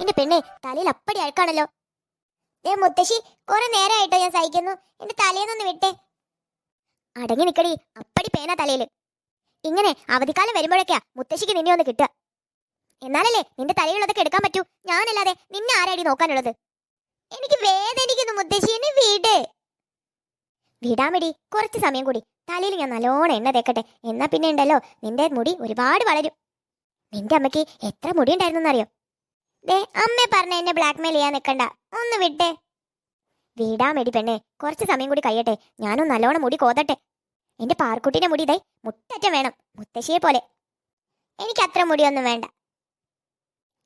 എന്റെ പെണ്ണെ തലയിൽ അപ്പടി അഴുക്കാണല്ലോ. ഏ മുത്തശ്ശി കുറെ നേരമായിട്ടോ ഞാൻ സഹിക്കുന്നു. എന്റെ തലേന്നൊന്ന് വിട്ടേ. അടങ്ങി നിക്കടി അപ്പടി പേന തലയിൽ ഇങ്ങനെ അവധിക്കാലം വരുമ്പോഴൊക്കെയാ മുത്തശ്ശിക്ക് നിന്നെ ഒന്ന് കിട്ടുക. എന്നാലല്ലേ നിന്റെ തലയിലുള്ളതൊക്കെ എടുക്കാൻ പറ്റൂ. ഞാനല്ലാതെ നിന്നെ ആരാടി നോക്കാനുള്ളത്? എനിക്ക് വേദനിക്കുന്നു മുത്തശ്ശി എന്നെ വീട്. വിടാമിടി കുറച്ച് സമയം കൂടി. തലയിൽ ഞാൻ നല്ലോണം എണ്ണ തേക്കട്ടെ. എന്നാ പിന്നെ ഉണ്ടല്ലോ നിന്റെ മുടി ഒരുപാട് വളരും. നിന്റെ അമ്മയ്ക്ക് എത്ര മുടി ഉണ്ടായിരുന്നറിയോ ദേ അമ്മ പറഞ്ഞ എന്നെ ബ്ലാക്ക്മെയിൽ ചെയ്യാൻ നിൽക്കണ്ട ഒന്ന് വിട്ടേ. വീടാമെടി പെണ്ണേ കുറച്ച് സമയം കൂടി കഴിയട്ടെ. ഞാനും നല്ലോണം മുടി കോതട്ടെ. എന്റെ പാർക്കുട്ടിന്റെ മുടി ഇതേ മുട്ടറ്റം വേണം. മുത്തശ്ശിയെ പോലെ. എനിക്ക് അത്ര മുടിയൊന്നും വേണ്ട.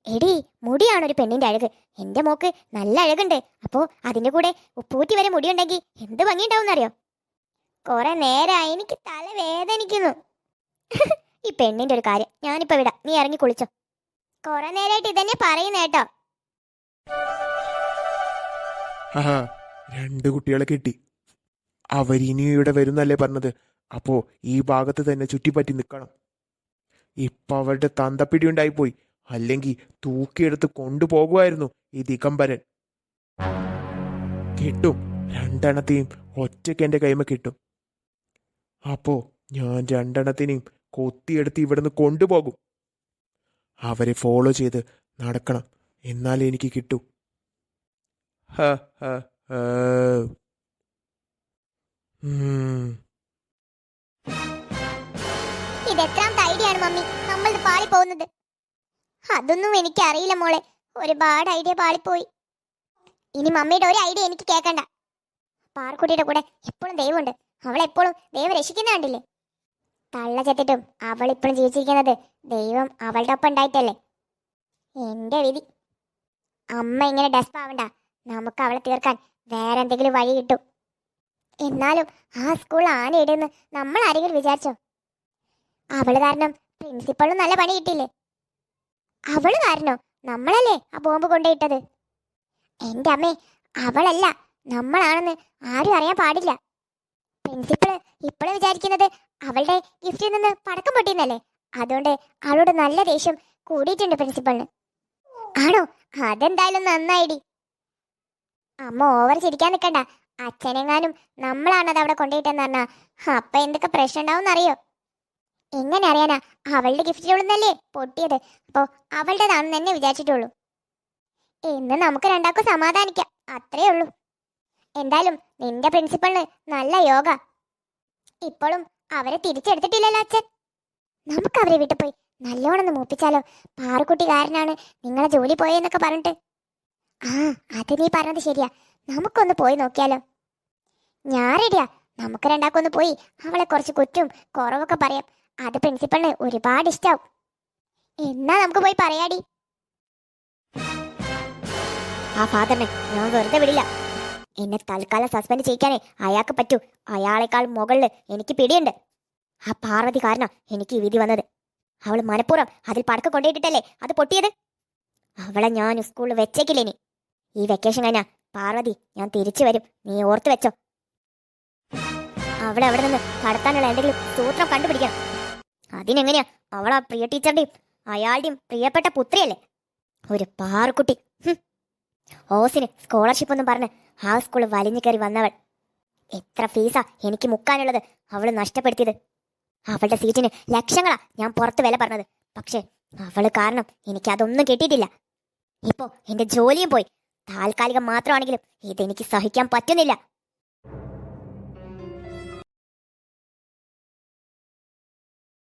എടി മുടിയാണ് ഒരു പെണ്ണിന്റെ അഴക്. എന്റെ മോക്ക് നല്ല അഴകുണ്ട്. അപ്പോ അതിന്റെ കൂടെ ഉപ്പൂറ്റി വരെ മുടിയുണ്ടെങ്കിൽ എന്ത് ഭംഗിയുണ്ടാവുന്നറിയോ? കുറെ നേരമായി എനിക്ക് തല വേദനിക്കുന്നു ഈ പെണ്ണിന്റെ ഒരു കാര്യം ഞാനിപ്പോ വിടാം. നീ ഇറങ്ങി കുളിച്ചോ. കുറെ നേരായിട്ട് ഇതന്നെ പറയുന്ന കേട്ടോ. രണ്ട് കുട്ടികളെ കിട്ടി. അവരിനി ഇവിടെ വരുന്നല്ലേ പറഞ്ഞത്? അപ്പോ ഈ ഭാഗത്ത് തന്നെ ചുറ്റിപ്പറ്റി നിൽക്കണം ഇപ്പൊ അവരുടെ തന്തപ്പിടി ഉണ്ടായിപ്പോയി. അല്ലെങ്കിൽ തൂക്കിയെടുത്ത് കൊണ്ടുപോകുമായിരുന്നു ഈ ദിഗംബരൻ. കിട്ടും. രണ്ടെണ്ണത്തെയും ഒറ്റയ്ക്ക് എന്റെ കൈമ കിട്ടും. അപ്പോ ഞാൻ രണ്ടെണ്ണത്തിനെയും കൊത്തിയെടുത്ത് ഇവിടുന്ന് കൊണ്ടുപോകും. അവരെ ഫോളോ ചെയ്ത് നടക്കണം. എന്നാലേ എനിക്ക് കിട്ടൂ. ഹ ഹ ഹ. ഇത് എത്രാമത്തെ ഐഡിയ ആണ് മമ്മി. നമ്മൾ പാളി അതൊന്നും എനിക്ക് അറിയില്ല മോളെ. ഒരുപാട് ഐഡിയ പാളിപ്പോയി. ഇനി മമ്മിയുടെ ഒരു ഐഡിയ എനിക്ക് കേൾക്കണ്ട. പാർക്കുട്ടിയുടെ കൂടെ എപ്പോഴും ദൈവമുണ്ട്. അവളെപ്പോഴും ദൈവം രക്ഷിക്കുന്ന കണ്ടില്ലേ? തള്ള ചെത്തിട്ടും അവൾ ഇപ്പോഴും ജീവിച്ചിരിക്കുന്നത് ദൈവം അവളുടെ ഒപ്പം ഉണ്ടായിട്ടല്ലേ? എന്റെ വിധി. അമ്മ ഇങ്ങനെ ഡെസ്പ് ആവണ്ട നമുക്ക് അവളെ തീർക്കാൻ വേറെ എന്തെങ്കിലും വഴി കിട്ടും. എന്നാലും ആ സ്കൂൾ ആന ഇടുന്ന് നമ്മൾ ആരെങ്കിലും വിചാരിച്ചോ? അവൾ കാരണം പ്രിൻസിപ്പളും നല്ല പണി കിട്ടിയില്ലേ? അവൾ കാരണോ നമ്മളല്ലേ ആ ബോംബ് കൊണ്ടുപോയിട്ടത്? എന്റെ അമ്മേ അവളല്ല. നമ്മളാണെന്ന് ആരും അറിയാൻ പാടില്ല. പ്രിൻസിപ്പൾ ഇപ്പോഴും വിചാരിക്കുന്നത് അവളുടെ ഗിഫ്റ്റിൽ നിന്ന് പടക്കം പൊട്ടിയെന്നല്ലേ? അതുകൊണ്ട് അവളോട് നല്ല ദേഷ്യം കൂടിയിട്ടുണ്ട് പ്രിൻസിപ്പളിന് ആണോ? അതെന്തായാലും നന്നായിടി. അമ്മ ഓവർ ചിരിക്കാൻ നിൽക്കണ്ട അച്ഛനെങ്ങാനും നമ്മളാണത് അവിടെ കൊണ്ടുപോയിട്ടെന്ന് പറഞ്ഞാ അപ്പൊ എന്തൊക്കെ പ്രശ്നം ഉണ്ടാവും അറിയോ എങ്ങനെ അറിയാനാ? അവളുടെ ഗിഫ്റ്റിലുള്ളതല്ലേ പൊട്ടിയത്. അപ്പോ അവളുടേതാണെന്ന് തന്നെ വിചാരിച്ചിട്ടുള്ളൂ. ഇന്ന് നമുക്ക് രണ്ടാൾക്കും സമാധാനിക്കാം. അത്രേ ഉള്ളൂ. എന്തായാലും നിന്റെ പ്രിൻസിപ്പളിന് നല്ല യോഗ. ഇപ്പോഴും അവരെ തിരിച്ചെടുത്തിട്ടില്ലല്ലോ അച്ഛൻ. നമുക്ക് അവരെ വിട്ടു പോയി നല്ലോണമെന്ന് മൂപ്പിച്ചാലോ. പാറുക്കുട്ടി കാരനാണ് നിങ്ങളെ ജോലി പോയെന്നൊക്കെ പറഞ്ഞിട്ട്. ആ അത് നീ പറഞ്ഞത് ശരിയാ. നമുക്കൊന്ന് പോയി നോക്കിയാലോ. ഞാൻ റെഡിയാ നമുക്ക് രണ്ടാക്കൊന്ന് പോയി അവളെ കുറച്ച് കുറ്റും കുറവൊക്കെ പറയാം. അത് പ്രിൻസിപ്പളിന് ഒരുപാട് ഇഷ്ടാവും. എന്നാ നമുക്ക് പോയി പറയാടി. ആ ഫാദറിനെ ഞാൻ വെറുതെ വിടില്ല. എന്നെ തൽക്കാലം സസ്പെൻഡ് ചെയ്യിക്കാനേ അയാൾക്ക് പറ്റൂ. അയാളെക്കാൾ മുകളിൽ എനിക്ക് പിടിയുണ്ട്. ആ പാർവതി കാരണം എനിക്ക് ഈ വിധി വന്നത്. അവൾ മനഃപൂർവം അതിൽ പടക്ക കൊണ്ടുപോയിട്ടിട്ടല്ലേ? അത് പൊട്ടിയത്? അവളെ ഞാൻ സ്കൂളിൽ വെച്ചേക്കില്ല ഇനി. ഈ വെക്കേഷൻ കഴിഞ്ഞാ പാർവതി ഞാൻ തിരിച്ചു വരും. നീ ഓർത്തു വെച്ചോ. അവളെ അവിടെ നിന്ന് കടത്താനുള്ള എന്തെങ്കിലും സൂത്രം കണ്ടുപിടിക്കണം. അതിനെങ്ങനെയാ? അവളാ പ്രിയ ടീച്ചറുടെയും അയാളുടെയും പ്രിയപ്പെട്ട പുത്രിയല്ലേ? ഒരു പാറുക്കുട്ടി. ഓസിന് സ്കോളർഷിപ്പ് ഒന്നും പറഞ്ഞ് ആ സ്കൂൾ വലിഞ്ഞു കയറി വന്നവൾ. എത്ര ഫീസാ എനിക്ക് മുക്കാനുള്ളത് അവൾ നഷ്ടപ്പെടുത്തിയത്. അവളുടെ സീറ്റിന് ലക്ഷങ്ങളാ ഞാൻ പുറത്ത് വില പറഞ്ഞത്. പക്ഷേ അവൾ കാരണം എനിക്ക് അതൊന്നും കിട്ടിയിട്ടില്ല. ഇപ്പോ എന്റെ ജോലിയും പോയി. താൽക്കാലികം മാത്രമാണെങ്കിലും ഇതെനിക്ക് സഹിക്കാൻ പറ്റുന്നില്ല.